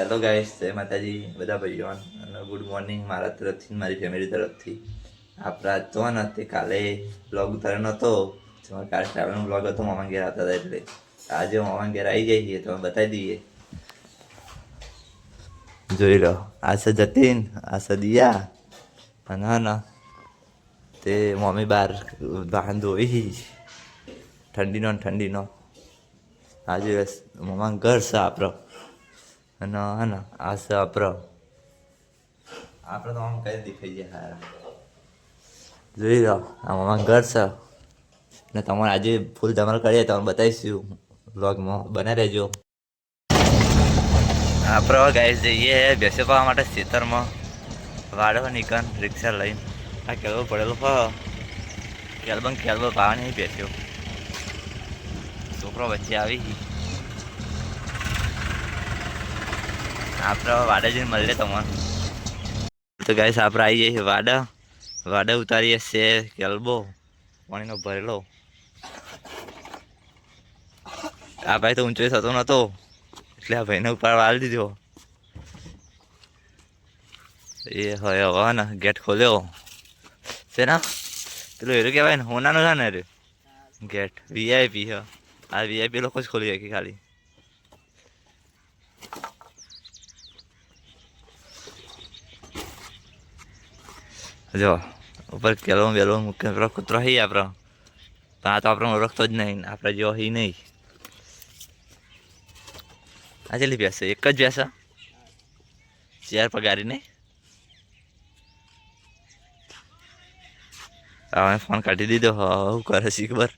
Hello guys જય માતાજી, બધા ભાઈઓ. અને ગુડ મોર્નિંગ મારા તરફથી, મારી ફેમિલી તરફથી. આપણા તો તે કાલે બ્લોગ ઉતાર્યો નહોતો જેમાં કાલે ટ્રાવેલનો બ્લોગ હતો, મામા ઘેર આવતા હતા એટલે. આજે મામા ઘેર આવી ગઈ છીએ તમે બતાવી દઈએ. જોઈ લો આ જતીન આ દિયા અને ને તે મમ્મી બહાર વાહન ધોઈ. ઠંડીનો ઠંડીનો. આજે મમ્મા ઘર છે આપણો. અને હા ને, આ છે આપણો તો આમ કઈ દેખાઈ જાય હારા. જોઈ લો આ મમ્મા ઘર છે. ને તમારે આજે ફૂલ ધમાલ કરીએ તમે બતાવીશું. વ્લોગમાં બને રહેજો. આપણે ગાઈસ જઈએ, બેસે પાવા માટે ખેતરમાં. વાડો નીકળ રિક્ષા લઈને. આ કેળવો પડેલો હ કેળબંગ કેળવો પાવા નહીં બેસ્યો. છોકરો વચ્ચે આવી આપણે વાડે જઈને મળીએ તમને. તો ગાઈસ આપણે આવી જઈએ વાડા. વાડા ઉતારીએ છે કેલબો, પાણીનો ભરેલો. આ ભાઈ તો ઊંચો થતો નતો. એટલે આ ભાઈને ઉપાડ વાળી દીધો. એ હોય હવે ને ગેટ ખોલ્યો. છે ને પેલું એરું કહેવાય ને, હોનાનું છે ને રે ગેટ. વીઆઈપી હ. આ વીઆઈપી લોકો જ ખોલી શકે ખાલી. જો, ઉપર કેલો બેલો મૂકે પેલો કૂતરો હી આપણો. પણ આ તો આપણને ઓળખતો જ નહીં, આપણે જેવો હી નહીં. આ ચેલી બેસે એક જ બેસે ચાર પગારી નહીં? હવે ફોન કાઢી દીધો. હ કરે છે ખબર?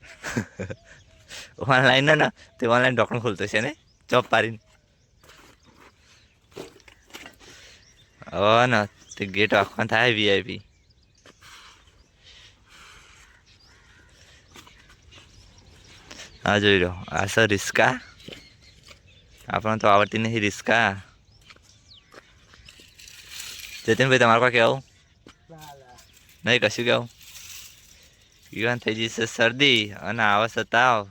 ઓનલાઈન ના તે ઓનલાઈન ઢોકણું ખોલતો છે ને? ચોપ પારીને હવે ને, તે ગેટ આખવા થાય વીઆઈપી હા જોઈ લો આ સર રિસ્કા આપણને તો આવડતી નહીં રિસ્કા જતીનભાઈ તમારે કોઈ કહેવું નહીં કશું કહેવું યુવાન થઈ જશે શરદી અને આવે છે તાવ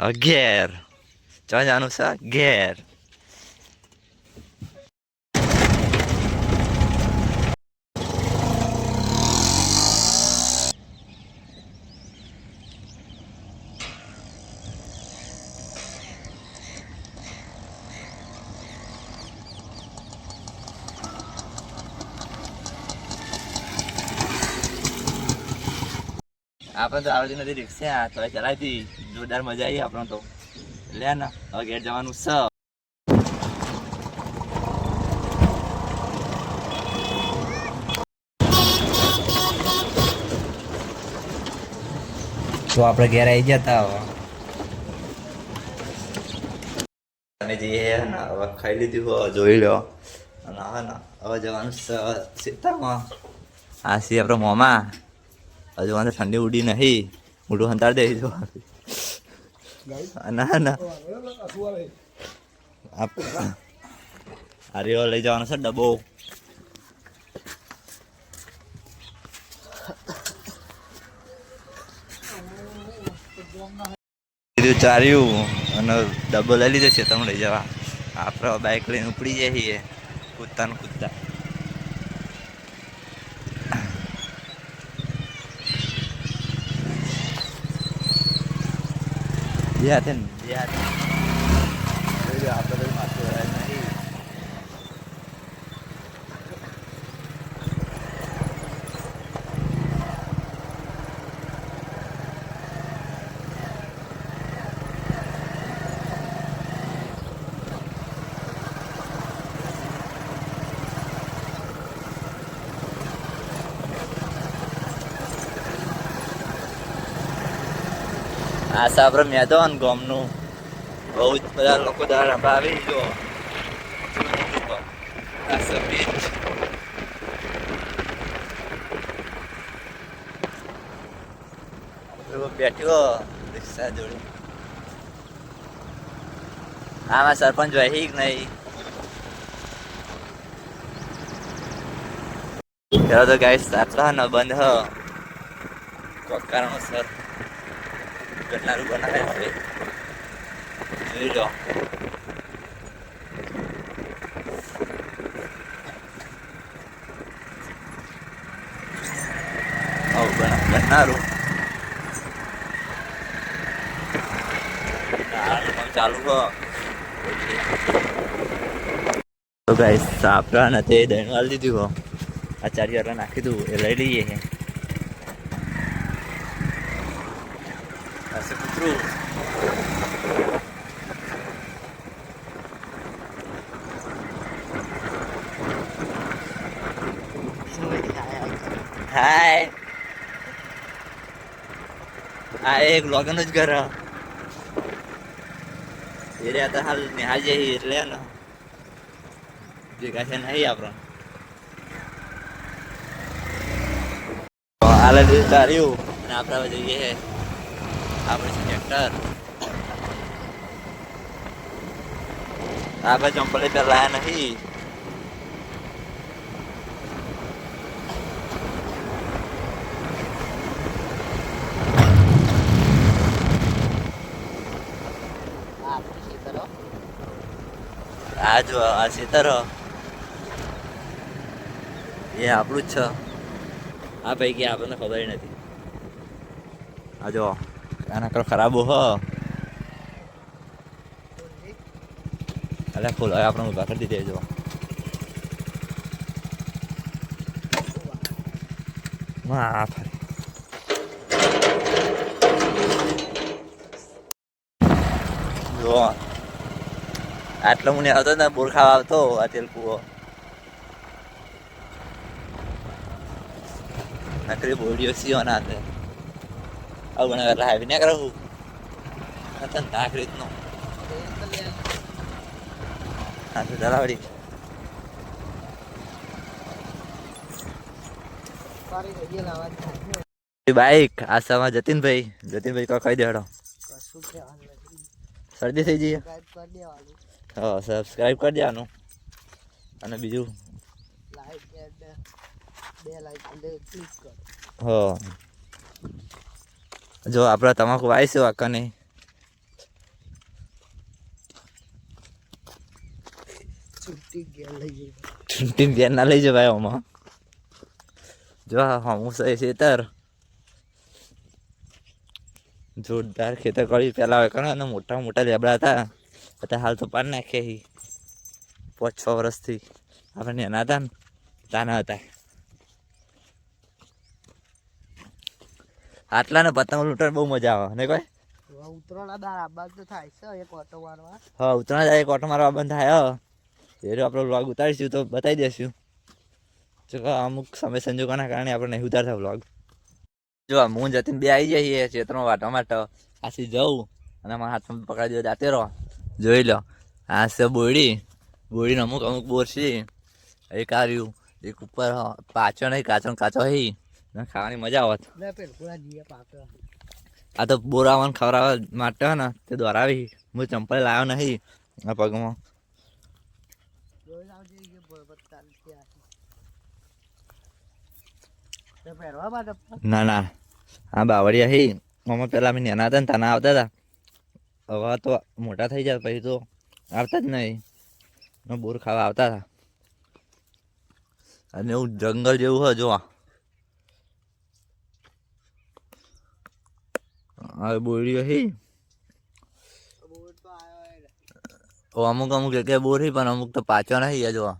અગિયાર ચો જાનું છે ઘેર આપણે તો આવડતી નથી રિક્ષા તો ચલાવી હતી. જોરદાર મજા આવી આપણને તો. લે ને, હવે ઘેર જવાનું છે. તો આપણે ઘેર આવી જતા હવે. અને ને, હવે ખાઈ લીધું હોય જોઈ લો અને હવે હવે જવાનું સીતામાં. હા સી આપણો મોમાં. હજુ વાંધો ઠંડી ઉડી નહીં, મોઢું હંતાર દે, જો. ના ના. અરે લઈ જવાનો છે ડબ્બો. ચાર્યું, અને ડબ્બો લઈ લીધો છે તમે લઈ જવા. આપણે બાઇક લઈને ઉપડી જાય છીએ, કૂદતા ને કૂદતા. જ્યાં છે ને જ્યાં જોઈ લો આપણે બધું માથું વળાય નહીં આ આપણે મેદાન ગામનું. બહુ જ બધા લોકો દ્વારા આવી જો આ એવો બેઠ્યો રિક્ષા જોડે. આમાં સરપંચ નહીં. પેલો તો ગાઈસ આટલા ન બંધ હ. કોઈ કારણોસર ઘટનારું બનાવે છે. જોઈ લો. બનારું ચાલુ તો ગાઈસ સાપરા ને તે દહીં વાળી દીધું હો. આ ચારી વાળા નાખી દઉં એ લઈ લઈએ હે પાસે કૂતરું હાય આ એક લોગન જ હ. એ રહ્યા તો હાલ જઈ એટલે ને ભેગા છે નહીં આપણો હાલે તાર્યું અને આપણે જઈએ છે આપણે છે ટ્રેક્ટર આપણે ચંપલે પેલા નહીં આ જો આ ખેતર એ આપણું જ છે. આ પૈકી આપણને ખબર નથી. આ જો, આના કરો ખરાબો હ. અલ્યા હવે આપણે ઊભા કરી દીધે જો. ફરી. જો આટલો મને આવતો ને બોર આવતો આ તેલ નકરી બોડીઓ સીઓ ના તે આવું મને એટલે હાવી ના કરું તને નાક રીતનો. હા તો ચલાવડી બાઈક આ સમા જતીનભાઈ જતીનભાઈ કહી દેડો શરદી થઈ જઈએ. હા સબસ્ક્રાઇબ કરી દેવાનું. અને બીજું? હા. જો આપણે તમાકુ વાવીશું નહીં ટીમ ધ્યાન ના લઈ જવાય આમાં. જો હું સહી ખેતર. જોરદાર ખેતર કરી. પેલા હોય કરે ને મોટા મોટા લેબડા હતા. અત્યારે હાલ તો પાન નાખે હી. પાંચ છ વર્ષથી આપણે નાના હતા ને નાના હતા. આટલા ને પતંગ લૂંટણ બહુ મજા આવે ને કોઈ? ઉતરણ દાર થાય છે એક ઓટો મારવા. હા ઉતરા એક ઓટો મારવા બંધ થાય હા. એ જો આપણે વ્લોગ ઉતારીશું તો બતાવી દઈશું જો અમુક સમય સંજોગોના કારણે આપણે નહીં ઉતારતા વ્લોગ જો હું જતીન બે આવી જઈએ ચેતનો વાટવા માટે. આથી જવું અને મારા હાથમાં પકડી દો જાતે રહો જોઈ લો. આ છે બોડી. બોડીને અમુક અમુક બોર છે. એક આવ્યું એક ઉપર હ, પાછો નહીં કાચો કાચો હઈ ખાવાની મજા આવત આ તો બોર ખવડાવવા માટે ને તે દોરાવી. હું ચંપલ લાવ્યો નહીં આ પગમાં. ના ના. આ બાવળિયા હી. મમ્મી પેલા અમે નેના હતા ને તાના આવતા હતા. હવે તો મોટા થઈ જાય પછી તો આવતા જ નહીં. બોર ખાવા આવતા હતા. અને એવું જંગલ જેવું હોય જોવા. હવે બોરી અમુક અમુક જગ્યાએ બોર હી પણ અમુક તો પાચો નહીં જોવા.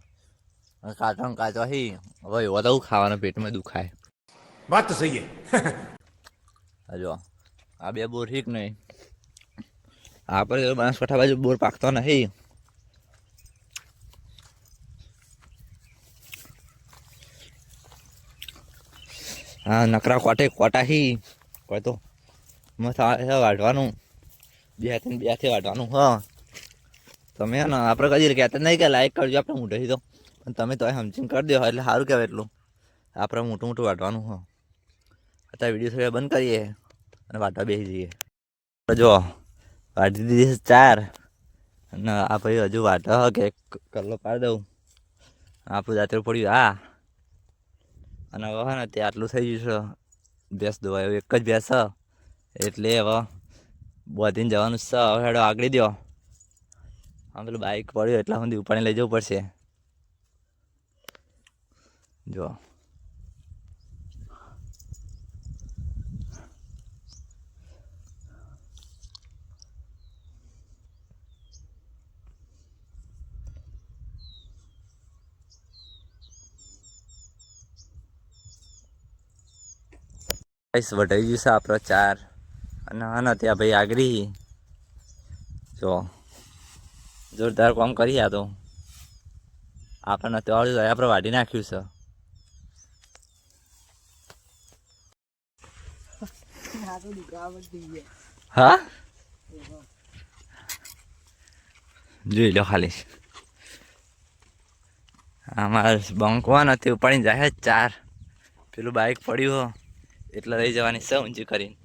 કાચો કાચો હી. હવે એવા તો ખાવાના પેટમાં દુખાય. વાત તો સહી હે. જો આ બે બોર હીક નહીં? આપણે બનાસકાંઠા બાજુ બોર પાકતો નહીં. હા, નકરા કોટે કોટા હી. કોઈ તો મસ્ત વાઢવાનું. બે હાથે બેથી વાઢવાનું, હા. તમે ને આપણે કદી કહેતા નહીં કે લાઈક કરજો આપણે મોઢેથી તો. પણ તમે તો સમજીને કરી દો, એટલે સારું કહેવાય એટલું. આપણે મોટું મોટું વાઢવાનું, હા. અત્યારે વીડિયો થોડી બંધ કરીએ અને વાટવા બેસી જઈએ. જો વાટી દીધી ચાર. અને આ ભાઈ હજુ વાટો હ કે કલ્લો પાડી દઉં. આપણું જાત્રું પડ્યું. આ અને હવે હે ને તે આટલું થઈ ગયું છે. ભેંસ દોવાય. એક જ ભેંસ એટલે હવે બોધીને જવાનું છે. હવે હેડો આગળી દો આમ પેલું બાઇક પડ્યું. એટલા સુધી ઉપાડીને લઈ જવું પડશે. જો. ગાઈસ વઢાઈ ગયું છે આપણો ચાર અને આના ત્યાં ભાઈ આગરી. જો. જોરદાર કામ કરી આ તો. આપણને ત્યાં આપણે વાઢી નાખ્યું છે. હા? જોઈ લો ખાલી. અમારે બંકવા નથી, ઉપાડીને જાય ચાર. પેલું બાઇક પડ્યું એટલે લઈ જવાની છે, ઊંચી કરીને.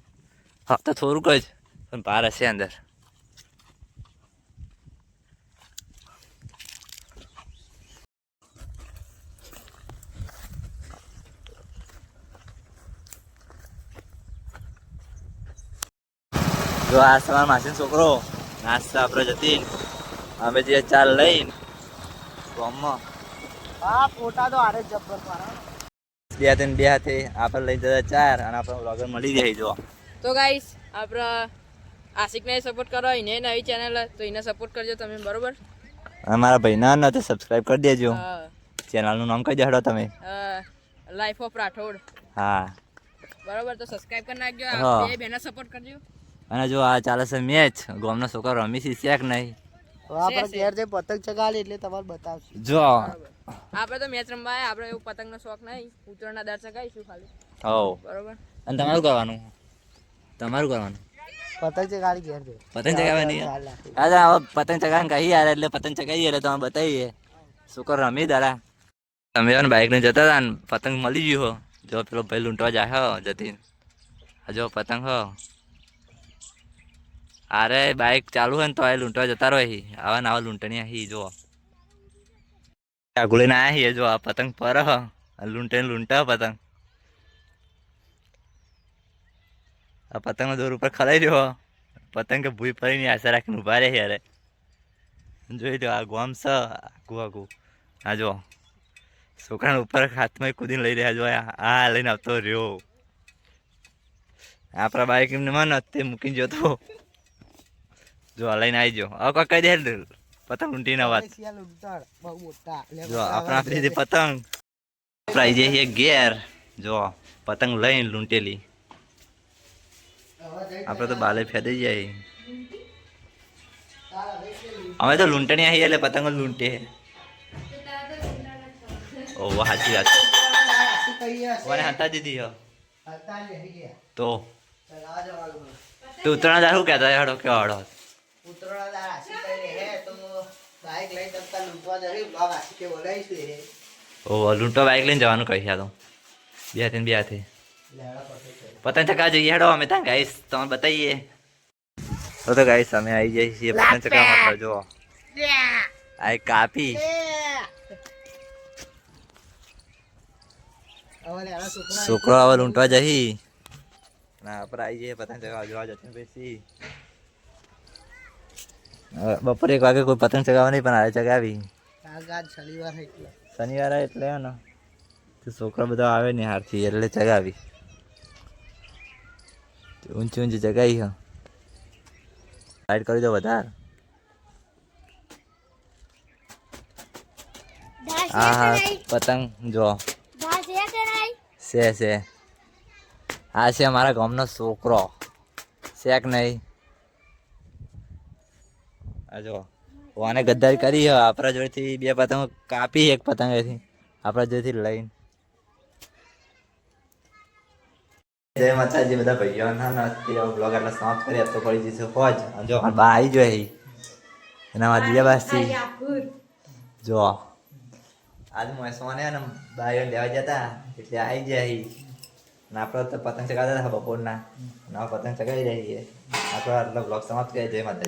તો થોડુંક જ, પણ પાર હશે અંદર. જો આ સવાર માસીનો છોકરો, નાસ્તા આપણે જતી અમે જે ચાલ લઈને ગામમાં હા, ફોટા તો આરે જબ્બર પાડે. બે ત્રણ બે હાથે આપણે લઈ જતા ચાર અને આપણે વ્લોગર મળી જાય જો. તો ગાઈસ આપણે આશિકને સપોર્ટ કરો એને નવી ચેનલ તો એને સપોર્ટ કરજો તમે બરોબર? અમારા મારા ભાઈના ન તો સબસ્ક્રાઇબ કરી દેજો. ચેનલનું નામ કહી દેડો તમે. લાઈફ ઓફ રાઠોડ હા. બરોબર તો સબસ્ક્રાઇબ કરી નાખજો બે બેના સપોર્ટ કરજો. અને જો આ ચાલે છે મેચ ગોમનો છોકરો રમી છે શેક નહીં. તો આપણે ઘેર જઈ પતંગ ચગાડી એટલે તમારે બતાવશું. જો. આપણે તો મેચ રમવા આવ્યા, આપણે એવું પતંગનો શોખ નહીં. ઉત્તરાયણના દર ચગાવીશું ખાલી. હો બરોબર? અને તમારું કરવાનું તમારું કરવાનું પતંગ ચગાવી ઘેર પતંગ ચગાવવાની? ચાલ હવે પતંગ ચગાવવાનું કહી યાર એટલે પતંગ ચગાવીએ એટલે તમે બતાવીએ. શુકર રમી દાડા? તમે જો ને જતા હતા ને પતંગ મળી ગયો હો. જો પેલો ભાઈ લૂંટવા જાય હો જતી. આ જો પતંગ હો. અરે બાઇક ચાલુ હોય ને તો એ લૂંટવા જતા રહો હી આવા ને આવા લૂંટણી હી જો આગુલી ના હી જો આ પતંગ પર લૂંટે લૂંટા પતંગ આ પતંગનો દોર ઉપર ખલાઈ રહ્યો પતંગ ભૂઈ પડીને આશા રાખીને ઊભા રહે યારે જોઈ લો આ ગોમ છે આગું આગું આ જો છોકરાને ઉપર હાથમાં કૂદીને લઈ રહ્યા જો આ આ લઈને આવતો રહ્યો આપણા બાઈક ને મન તે મૂકીને જતો જો લઈને આવી જો હવે કોઈ દે પતંગ ઊંટીને વાત. જો આપણા આપણી પતંગ. આપણા જે છીએ ઘેર. જો પતંગ લઈને લૂંટેલી. આપણે તો બાલે ફેદી જાય અમે તો લૂંટણી આવી એટલે પતંગ લૂંટે ઓ સાચી વાત. મને હતા દીધી. તો. તું ઉત્તરાયણ દાર શું કહેતા હડો કે હડો? ઉત્તરાયણ ના લૂંટવા બ્લોગ બોલાવીશું એ. ઓ લૂંટો બાઈક લઈને જવાનું કહી તો. બે હાથે બે હાથે. પતંગ ચકા જઈએ હેડો અમે ત્યાં ગાઈસ તમને બતાવીએ. તો તો ગાઈસ અમે આવી જઈએ છીએ પતંગ ચકા જો આ એક કાપી. છોકરો હવે લૂંટવા જઈ ના આપણે આવી જઈએ પતંગ ચકા જોવા જશે પછી હવે બપોરે એક વાગે કોઈ પતંગ ચગાવવા નહીં પણ આવે ચગાવી. શનિવાર એટલે. શનિવારે એટલે હે ને તો છોકરા બધા આવે ને હારથી એટલે ચગાવી. ઊંચી ઊંચી ચગાવી હા. સાઈડ કરી દો વધારે. હા હા પતંગ જો. છે છે આ છે અમારા ગામનો છોકરો. શેક નહીં. આ જો વાને ગદ્દારી કરી આપણા જોડેથી બે પતંગ કાપી એક પતંગેથી. આપણા જોડેથી લઈને. જય માતાજી બધા ભાઈઓ. ના બ્લોગ એટલે સમાપ્ત કરી આપતો પડી જશે હોજ અને જો બા આવી જો એના માં દિયા બાસથી જો આજ હું સોને અને બાઈઓ લેવા જતા એટલે આવી જાય ને આપણો તો પતંગ ચગાવતા હતા બપોરના. નવા પતંગ ચગાવી રહીએ આપણે આટલો બ્લોગ સમાપ્ત કરી જય માતાજી.